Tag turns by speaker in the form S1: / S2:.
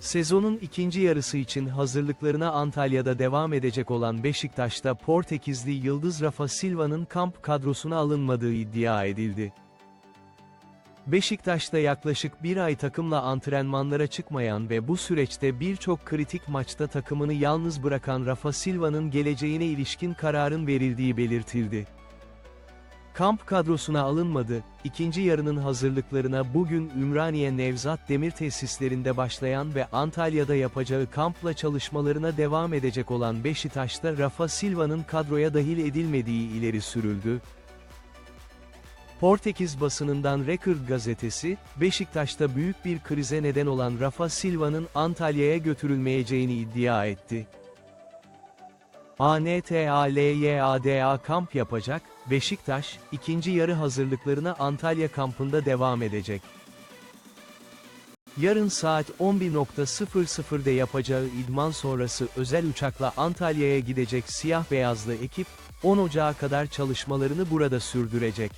S1: Sezonun ikinci yarısı için hazırlıklarına Antalya'da devam edecek olan Beşiktaş'ta Portekizli Yıldız Rafa Silva'nın kamp kadrosuna alınmadığı iddia edildi. Beşiktaş'ta yaklaşık bir ay takımla antrenmanlara çıkmayan ve bu süreçte birçok kritik maçta takımını yalnız bırakan Rafa Silva'nın geleceğine ilişkin kararın verildiği belirtildi. Kamp kadrosuna alınmadı, ikinci yarının hazırlıklarına bugün Ümraniye Nevzat Demir tesislerinde başlayan ve Antalya'da yapacağı kampla çalışmalarına devam edecek olan Beşiktaş'ta Rafa Silva'nın kadroya dahil edilmediği ileri sürüldü. Portekiz basınından Record gazetesi, Beşiktaş'ta büyük bir krize neden olan Rafa Silva'nın Antalya'ya götürülmeyeceğini iddia etti. ANTALYADA kamp yapacak, Beşiktaş, ikinci yarı hazırlıklarına Antalya kampında devam edecek. Yarın saat 11.00'de yapacağı idman sonrası özel uçakla Antalya'ya gidecek siyah beyazlı ekip, 10 Ocağı kadar çalışmalarını burada sürdürecek.